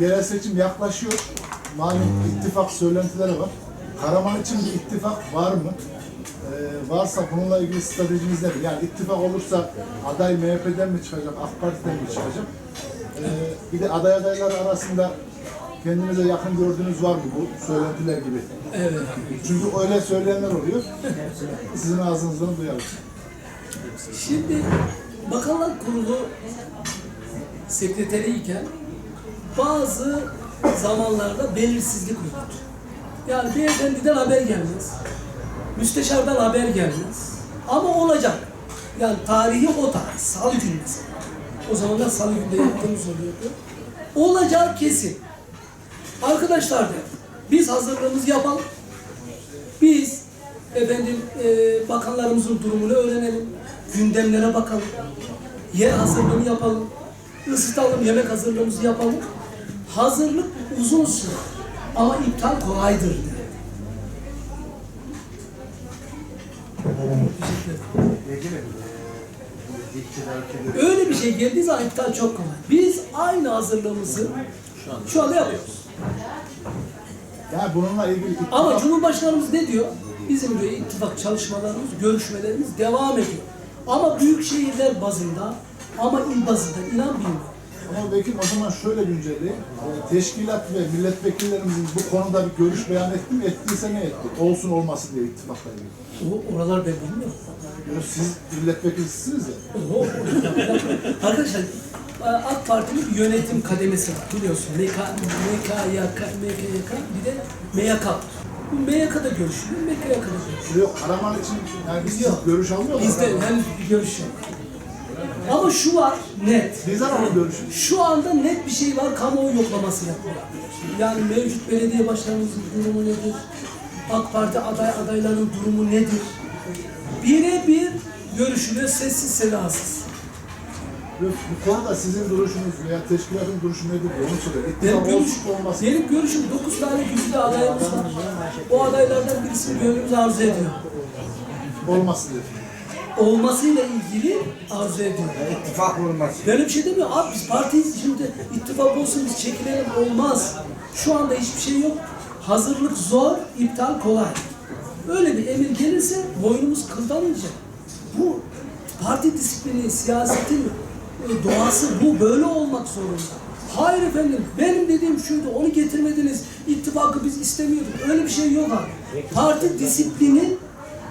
Yerel seçim yaklaşıyor. Malum ittifak söylentileri var. Karaman için bir ittifak var mı? Ee, varsa bununla ilgili stratejiniz nedir? Yani ittifak olursa aday MHP'den mi çıkacak, AK Parti'den mi çıkacak? Ee, bir de aday adaylar arasında kendinize yakın gördüğünüz var mı bu söylentiler gibi? Evet. Çünkü öyle söyleyenler oluyor. Sizin ağzınızdan duyalım. Şimdi Bakanlar Kurulu sekreteriyken bazı zamanlarda belirsizlik oldu. Yani beyefendiden haber gelmez. Müsteşardan haber gelmez. Ama olacak. Yani tarihi o tarih. Salı günü mesela. O zamanlar salı günde yaptığımız oluyordu. Olacağı kesin. Arkadaşlar der, biz hazırlığımızı yapalım. Biz efendim e, bakanlarımızın durumunu öğrenelim. Gündemlere bakalım. Yer hazırlığını yapalım. Isıtalım, yemek hazırlığımızı yapalım. Hazırlık uzun sürer. Ama iptal kolaydır. der. Öyle bir şey geldiği zaman iptal çok kolay. Biz aynı hazırlığımızı şu anda yapıyoruz. Yani bununla ilgili ittifak... Ama Cumhurbaşkanımız ne diyor? Bizim diyor ittifak çalışmalarımız, görüşmelerimiz devam ediyor. Ama büyük şehirler bazında ama il bazında inan bilmiyorum. Ama vekil o zaman şöyle güncelleyin. Ee, Teşkilat ve milletvekillerimizin bu konuda bir görüş beyan etti mi? Ettiyse ne etti? Olsun olmasın diye ittifakla ilgili. O oralar ben bilmiyorum. Yo, Siz milletvekilisiniz ya. Arkadaşlar AK Parti'nin bir yönetim kademesi var biliyorsun. MK, MKYK, MKYK bir de MYK. Bu MYK'da görüşülüyor, MKYK'da görüşülüyor. Yok Karaman için yani biz Yok. görüş almıyoruz. Bizde henüz bir görüş yok. Ama şu var net. Biz alalım görüşü. Şu anda net bir şey var, kamuoyu yoklaması yapıyor. Yani mevcut belediye başkanımızın durumu nedir? AK Parti aday adaylarının durumu nedir? Birebir görüşülüyor, sessiz sedasız. Yok, Bu konuda sizin duruşunuz veya teşkilatın duruşu nedir diye onu soruyor. Benim, İttifak görüş, olsun olmasın. benim görüşüm 9 tane güçlü adayımız var. O adaylardan birisini gönlümüz arzu ediyor. Olmasın dedi. Olmasıyla ilgili arzu ediyor. İttifak olmaz. Böyle bir şey demiyor. Abi biz partiyiz şimdi ittifak olsun biz çekilelim olmaz. Şu anda hiçbir şey yok. Hazırlık zor, iptal kolay. Öyle bir emir gelirse boynumuz kıldan inecek. Bu parti disiplini, siyasetin e, doğası bu böyle olmak zorunda. Hayır efendim benim dediğim şuydu onu getirmediniz ittifakı biz istemiyorduk. Öyle bir şey yok abi. Parti disiplini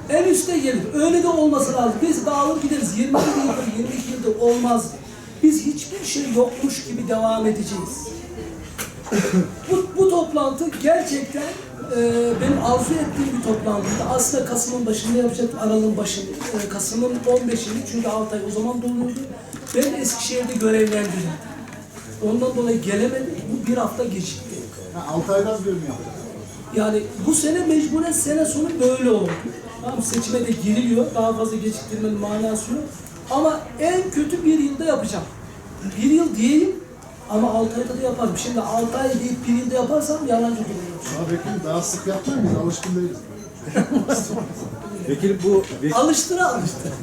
en üste gelir. Öyle de olması lazım. Biz dağılır gideriz. 20 yıldır, 22 yıldır olmaz. Biz hiçbir şey yokmuş gibi devam edeceğiz. bu, bu toplantı gerçekten e, benim arzu ettiğim bir toplantıydı. Aslında Kasım'ın başında yapacaktık, Aralık'ın başında. E, Kasım'ın 15'inde çünkü 6 ay o zaman doluyordu. Ben Eskişehir'de görevlendirildim. Ondan dolayı gelemedik. Bu bir hafta gecikti. Ha, 6 aydan yapacak? Yani bu sene mecburen sene sonu böyle oldu. Tamam seçime de giriliyor. Daha fazla geciktirmenin manası yok. Ama en kötü bir yılda yapacağım. Bir yıl diyeyim ama altı ayda da yaparım. Şimdi altı ay deyip bir yılda yaparsam yalancı duruyor. Ama vekil daha sık yapmayın biz alışkın değiliz. Vekil bu Alıştıra alıştıra.